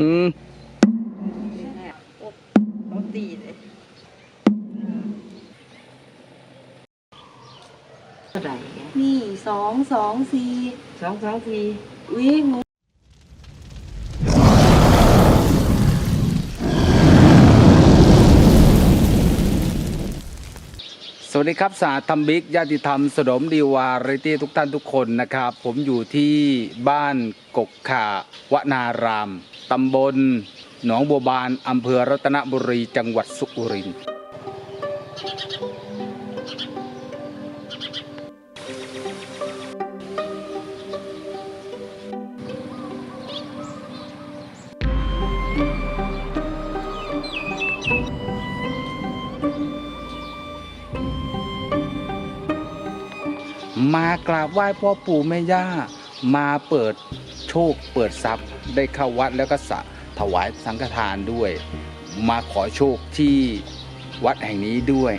อืมเขาตีเลยเท่าไหร่อะนี่สองสองสี่สองสองสี่วิ่งสวัสดีครับสาธรรมบิกญาติธรรมสนมดีวาริตี้ทุกท่านทุกคนนะครับ ผมอยู่ที่บ้านกกขาวนาราม ตำบลหนองบัวบานอำเภอรัตนบุรีจังหวัดสุรินทร์มากราบไหว้พ่อปู่แม่ย่า มาเปิด โชคเปิดทรัพย์ได้เข้าวัดแล้วก็สะถวายสังฆทานด้วย มาขอโชคที่วัดแห่งนี้ด้วย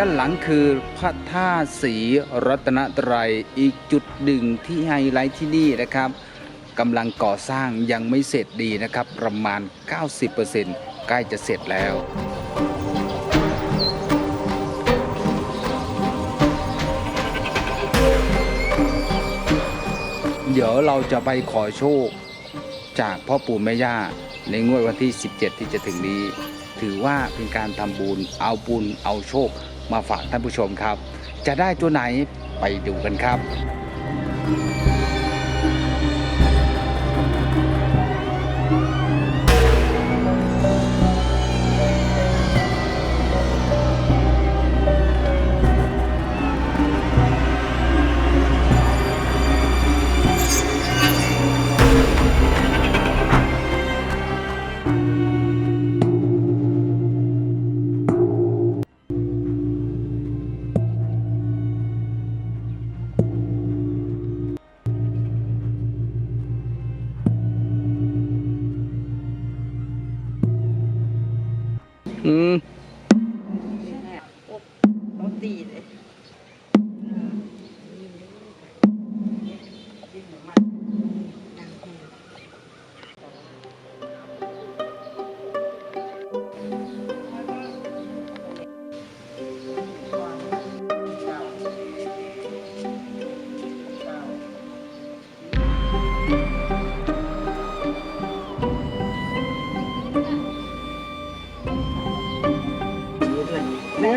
ด้านหลังคือพระธาตุศรีรัตนตรัยอีกจุดหนึ่งที่ไฮไลท์ที่นี่นะครับกำลังก่อสร้างยังไม่เสร็จดีนะครับ ประมาณ 90%ใกล้จะเสร็จแล้วเดี๋ยวเราจะไปขอโชค จากพ่อปู่แม่ย่า ในงวดวันที่ 17 ที่จะถึงนี้ ถือว่าเป็นการทำบุญเอาบุญเอาโชค มาฝากท่านผู้ชมครับ จะได้ตัวไหนไปดูกันครับ อื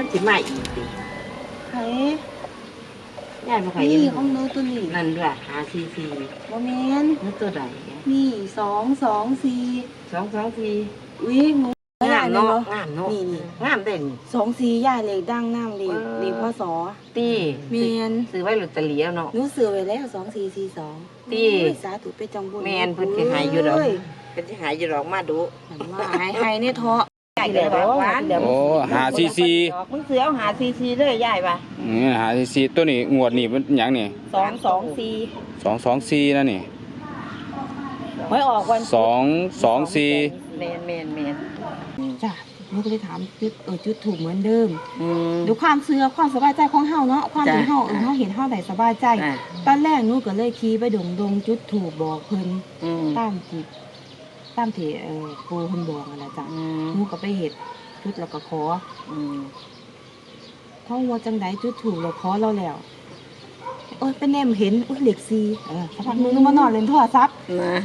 แม่นสิใหม่อีกดิไข่ยายมาขายนี่ของหนูตัวนี้นั่นด้วยหาซีซีบ่แมนนั่นตัวใดอะนี่สองสองสี่สองสองสี่วิ่งหนูงามเนาะงงามเนาะนี่นี่งามเด่นสองสี่ย่าเหล็กดังน้ำดีเออดีพ่อสอตีแมนซื้อไว้หลุดตะเหลียวเนาะหนูเสือไว้แล้วสองสี่สี่สองตี้โอ้ยสาธุไปจังบุญแม่นเพิ่นสิหายอยู่ดอกเยเป็นที่หายอยู่หรอกมาดูฉันว่าหายหายเนี่ยเถาะ ใหญ่เลยหวานเดี๋ยวโอ้หาซีซีมึงเสือเอาหาซีซีเลยยายป่ะอืมหาซีซีตัวนี้งวดนี่มันหยังนี่สองสองสี่สองสองซีนะนี่ไว้ออกวันสองสองซีแมนแมนแมนจ้ะหนูก็เลยถามจุดเออจุดถูกเหมือนเดิมอืมดูความเชื่อความสบายใจของเฮาเนาะความที่จ้ะเฮาเออเฮาเห็นเฮาได้สบายใจอะตอนแรกหนูก็เลยขี่ไปดงดงจุดถูกบอกเพิ่นอืมตามที่ตามที่เอ่อปูเพิ่นบอกนั่นแหละจ้ะอืม หนูก็ไปเฮ็ดจุดแล้วก็ขออืมเขาว่าจังไดจุดถูกแล้วขอเราแล้วโอ้ยเป็นแนมเห็นอุ้ยเลข4เออสักพักหนึงหนูมานอนเล่นโทรศัพท์ นะ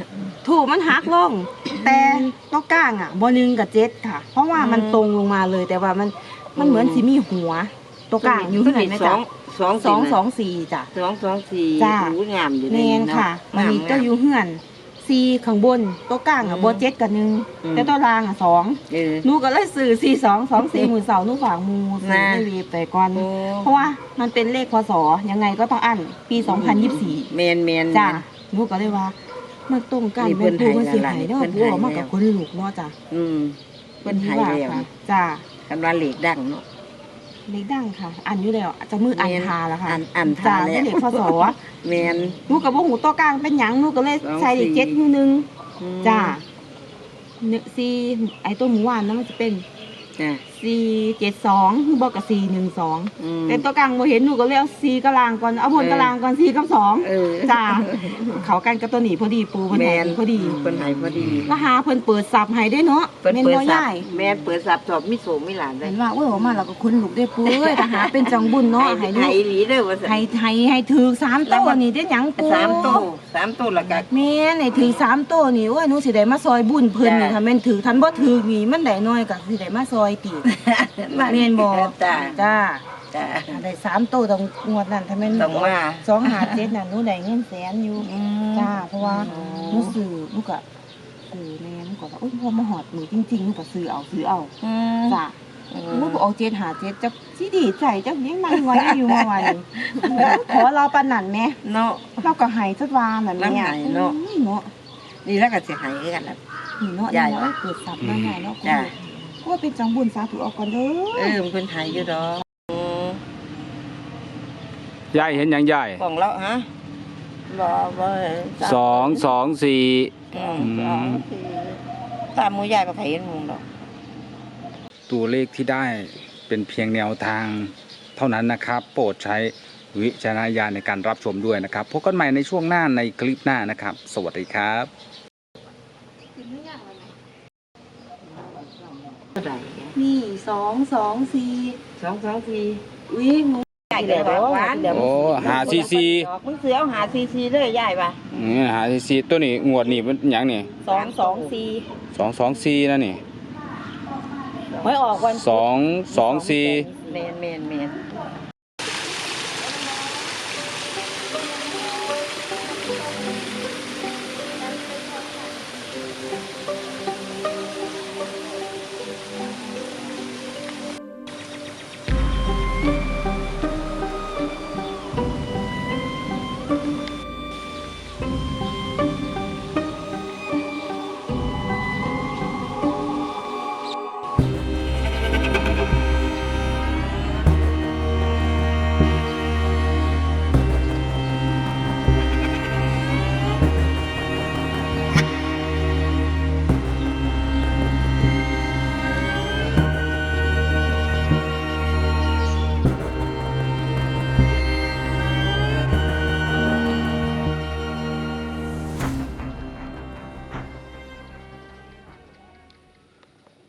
ถูกมันหักลง แต่ตัวก้างอะบ่หนึ่งกับเจ็ดค่ะ เพราะว่ามันตรงลงมาเลยแต่ว่ามันมันเหมือนสิมีหัว ตัวก้างอยู่ที่ไหนนะสจ๊ะองสองสองสองสี่จ้ะ สองสองสี่จ้ะ หูงามอยู่แมนค่ะมันมีตัวอยู่เฮือน สี่ข้างบน ตัวก้างอะบ่เจ็ดกับหนึ่งแต่ตัวล่างอะสองเออ หนูก็เลยซื้อสี่สองสองสี่มือเสาหนูฝากหมูซื้อนะในเวีไปก่อน โอ้เพราะว่ามันเป็นเลขพศยังไงก็ต้องอั้นปี 2024 แมนแมน จ้ะหนูก็เลยว่า มันตรงกันนี่เพิ่แม่นปูมันให้สิแล้วหายล่ะเนาะเพิ่นปูออกมาให้แล้ว กับคนลูกเนาะจ้ะอืมเพิ่นไทยแล้วค่ะนี่จ้ากันว่าเหล็กดังเนาะ เล็กดังค่ะ อันอยู่แล้วจะมืออันแม่นทาแล้วค่ะอันอันทาจ้าแล้วไม่เด็กพศแมนหนูกับบ่หูตัวกลางเป็นหยังหนูก็เลยสองใส่เด็กสี่เจ็ดอยู่หนึงอืมจ้าเนื้อซีไอตัวหมูหวานนั้นมันจะเป็น จ้ะซีเจ็ดสองคือบอกกับซีหนึ่งสองอืม แต่ตัวกลางบ่เห็นหนูก็เลยเอาซีกลางก่อนเอาบนเออกลางก่อนซีกับสองเออ จ้าเขากันกับตัวหนีพอดีปูเพิ่นแมให้นพอดีเพิ่นให้พอดีก็หาเพิ่นเปิดสับให้ได้เนาะเพิ่นแม่นเปิดบ่สับยายแมนเปิดสับสอบมิโซมิหลานได้เห็นว่าโอ้ยออกมาแล้วก็คนลุกได้ปูเอ้ยถ้าหาเป็นจังบุญเนาะให้ลูให้กอีหลีเด้อว่าซั่น ให้ให้ให้ถือสามตัวนี่ได้หยังปูสามโตสามโตแล้วก็ แม่นให้ถือสามตัวนี่โอ้ยหนูสิได้มาซอยบุญเพิ่นนี่จ้ะถ้าแม่นถือทันบ่ถือนี่มันได้น้อยก็สิได้มาซอยติแม่นบ่จ้าจ้าจ้าถ้าได้สามตัวต้องงวดนั้นถ้าแม่นต้องมาสองหาเจ็ดน่ะหนูได้เงินแสนอยู่อืมจ้าเพราะว่าอ๋อหนูซื้อหนูก็ซื้อแม่หนูก็ว่าโอ้ยพอมาหอดมือจริงๆหนูก็ซื้อเอาซื้อเอาอืมจ้าหนูบ่เอาเจ็ดหาเจ็ดจักสิดีใจจักยังนั่งไว้อยู่มาวันนี้ขอเราปานนั้นแหม่เนาะเราก็ให้สักวานั่นแหเราม่ให้เนาะอืมเนาะนี่แล้วก็สิให้คือกันล่ะนี่เนาะใหญ่นี่เนาะเปิดสับมาใหญ่เนาะ จ้ะว่าเป็นจังบุญสาธุเอาก่อนเด้เอออมันเพิ่นให้อยู่ดอกอืมยายเห็นอย่างยายกล่องแล้วฮะบ่บ่เห็นสองสองสี่อืมอืมสองสี่ตามหมูใหญ่บ่ใครเห็นหมูดอก ตัวเลขที่ได้เป็นเพียงแนวทาง เท่านั้นนะครับ โปรดใช้วิจารณญาณในการรับชมด้วยนะครับพบกันใหม่ในช่วงหน้าในคลิปหน้านะครับ สวัสดีครับ ท่าไหร่นี่สองสองสี่สองสองสี่อุ้ยหนูใหญ่เลยบอกหวานโอ้หาซีซีมึงเสือเอาหาซีซีเลยใหญ่ปะนี่หาซีซีตัวนี้งวดนี่มันหยังนี่สองสองสี่สองสองซีนะนี่ไม่ออกวันสองสองสี่เมนเมนเมน